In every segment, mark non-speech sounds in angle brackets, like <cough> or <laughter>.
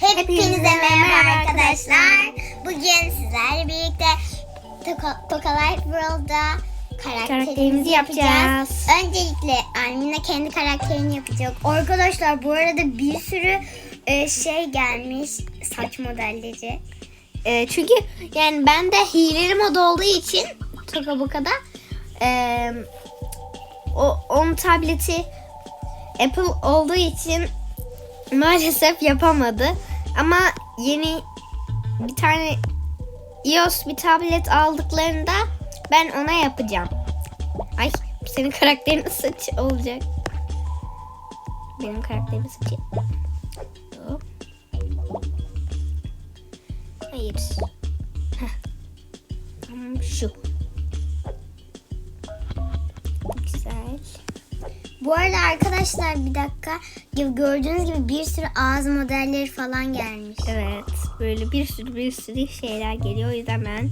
Hepinize merhaba arkadaşlar. Bugün sizlerle birlikte Toka, Toka Life World'da karakterimizi Karakterimizi yapacağız. yapacağız. Öncelikle Almina kendi karakterini yapacak. Arkadaşlar bu arada bir sürü e, şey gelmiş saç modelleri. Ee, çünkü yani bende hileli mod olduğu için Tokabuka'da ee, o onun tableti Apple olduğu için maalesef yapamadı. Ama yeni bir tane iOS bir tablet aldıklarında ben ona yapacağım. Ay senin karakterin saçı olacak. Benim karakterimin saçı. Hop. Hayır. Heh. Tamam şu. Bu arada arkadaşlar bir dakika gördüğünüz gibi bir sürü ağız modelleri falan gelmiş. Evet. Böyle bir sürü bir sürü şeyler geliyor. O yüzden ben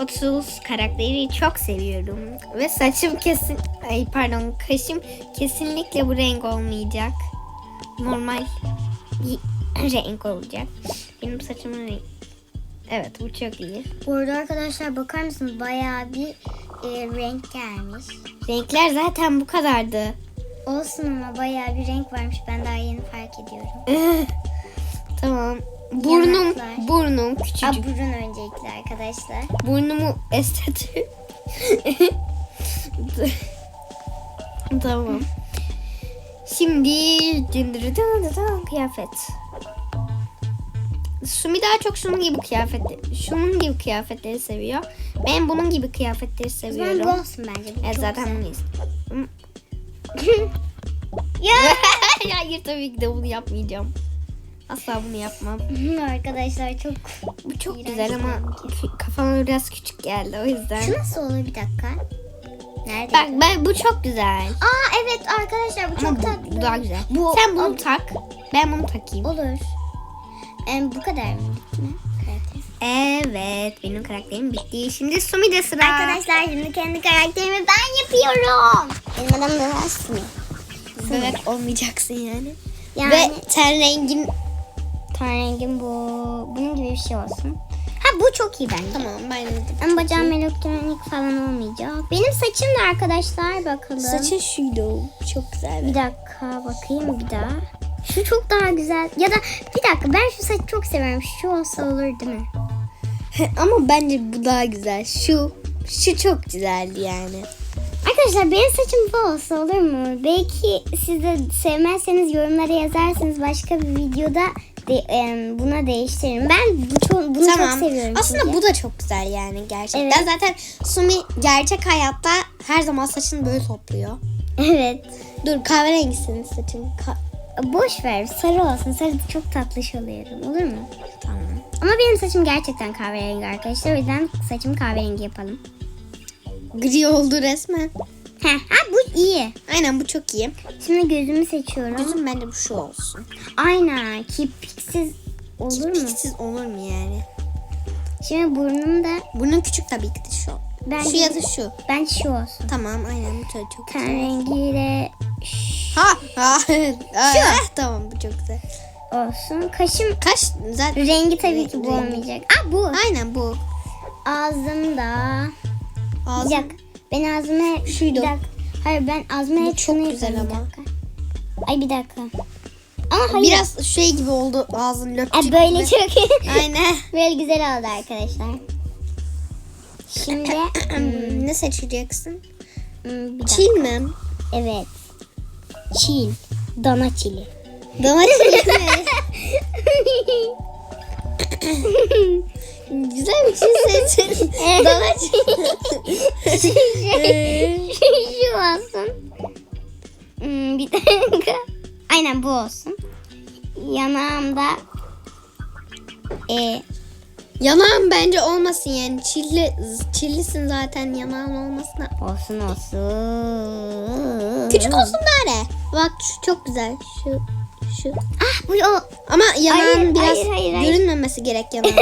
30 karakteri çok seviyorum. Ve saçım kesin... Ay pardon. Kaşım kesinlikle bu renk olmayacak. Normal bir <laughs> renk olacak. Benim saçımın rengi. Evet bu çok iyi. Bu arada arkadaşlar bakar mısınız bayağı bir e, renk gelmiş. Renkler zaten bu kadardı. Olsun ama bayağı bir renk varmış. Ben daha yeni fark ediyorum. tamam. Burnum, Yanaklar. burnum Aa, küçücük. burun öncelikle arkadaşlar. Burnumu estetik. tamam. Şimdi dındırıdan kıyafet. Sumi daha çok şunun gibi kıyafetleri, şunun gibi kıyafetleri seviyor. Ben bunun gibi kıyafetleri O seviyorum. bu olsun bence. Bu çok zaten bunu <laughs> istiyorum. Ya <laughs> Hayır tabii ki de bunu yapmayacağım. Asla bunu yapmam. <laughs> arkadaşlar çok... Bu çok güzel ama kü- kafama biraz küçük geldi o yüzden. Şu nasıl olur bir dakika? Nerede? Bak ben bu çok güzel. Aa evet arkadaşlar bu çok Ama bu, tatlı. bu daha güzel. Bu- Sen bunu Ama- tak. Ben bunu takayım. Olur. Em, bu kadar mı? Evet benim karakterim bitti. Şimdi Sumi de sıra. Arkadaşlar şimdi kendi karakterimi ben yapıyorum. Benim adım da Sumi. Bebek olmayacaksın yani. Yani Ve ten rengin ten rengim bu. Bunun gibi bir şey olsun. Ha bu çok iyi bence. tamam ben de. Ama bacağım elektronik falan olmayacak. Benim saçım da arkadaşlar bakalım. Saçın şuydu. Çok güzel. Bir dakika bakayım bir daha. Şu çok daha güzel. Ya da bir dakika ben şu saçı çok seviyorum. Şu olsa olur değil mi? <laughs> Ama bence bu daha güzel. Şu şu çok güzeldi yani. Arkadaşlar benim saçım bu olsa olur mu? Belki siz de sevmezseniz yorumlara yazarsınız. Başka bir videoda de, em, buna değiştiririm. Ben bu çok, bunu çok seviyorum. Aslında çünkü. bu da çok güzel yani gerçekten. Evet. Zaten Sumi gerçek hayatta her zaman saçını böyle topluyor. Evet. Dur kahverengi senin saçın. Ka- Boş ver. Sarı olsun. Sarı çok tatlış oluyorum. Olur mu? tamam. Ama benim saçım gerçekten kahverengi arkadaşlar. O yüzden saçımı kahverengi yapalım. Gri oldu resmen. Heh, ha bu iyi. Aynen bu çok iyi. Şimdi gözümü seçiyorum. Gözüm bence bu şu olsun. Aynen. Kirpiksiz olur mu? Kirpiksiz olur mu yani? Şimdi burnum da Bunun küçük tabii ki de şu. Ben- şu ya da şu. ben şu olsun. Tamam aynen bu çok, çok Ten güzel. rengiyle Ha ha. şu. tamam bu çok güzel. olsun. Kaşım Kaş zaten. rengi tabii ki bu Rengi. olmayacak. Aa bu. Aynen bu. Ağzım da. Bir dakika. Ben ağzıma Şuydu. Bir dakika. Hayır ben ağzıma Bu hep çok şunu güzel ama. Ay bir dakika. Ama hayır. Biraz şey gibi oldu ağzın löpçük böyle gibi. çok Aynen. <laughs> böyle güzel oldu arkadaşlar. Şimdi <coughs> Hmm, ne seçeceksin? hmm. Çil mi? Evet. Çil. Dana çili. Dana çili mi? Güzel bir şey seçin. Dana çili. Şu olsun. Hmm, bir dakika. Aynen bu olsun. Yanağımda e, Yanağın bence olmasın yani. Çilli, çillisin zaten yanağın olmasına. olsun olsun. Küçük olsun bari. Bak şu çok güzel. Şu şu. Ah bu o. Ama yanağın Hayır, biraz hayır, hayır, hayır. görünmemesi gerek <laughs> yanağın.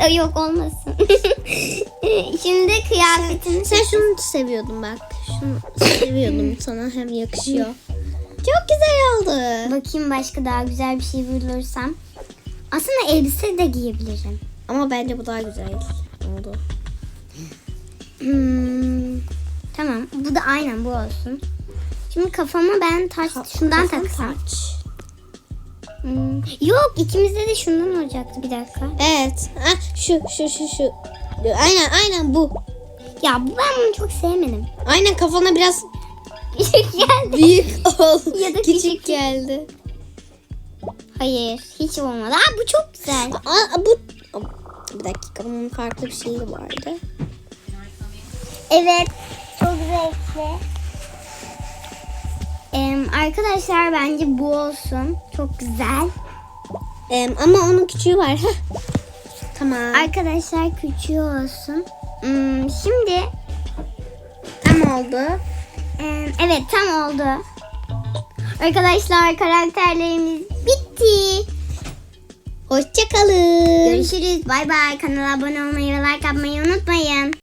evet yok olmasın. <laughs> Şimdi kıyafetini Sen şunu seviyordun bak. Şunu seviyordum <laughs> sana hem yakışıyor. Çok güzel oldu. bakayım başka daha güzel bir şey bulursam. Aslında elbise de giyebilirim. Ama bence bu daha güzel oldu. Hmm, tamam. Bu da aynen bu olsun. Şimdi kafama ben taş şundan Kafam taksam. taç. Hmm, Yok ikimizde de şundan olacaktı bir dakika. Evet. Ha, şu şu şu şu. Aynen aynen bu. Ya bu- ben bunu çok sevmedim. Aynen kafana biraz Küçük <laughs> geldi. büyük <laughs> ol. Ya da küçük, küçük. geldi. Hayır hiç olmadı. Aa, bu çok güzel. Aa, bu dakika bunun farklı bir şeyi vardı. Evet çok zevkli. Em, arkadaşlar bence bu olsun. Çok güzel. Em, ama onun küçüğü var. Tamam. Arkadaşlar küçüğü olsun. Hmm, şimdi tam oldu. em, evet tam oldu. Arkadaşlar karakterlerimiz bitti. Hoşçakalın. Görüşürüz. Bay bay. Kanala abone olmayı ve like atmayı unutmayın.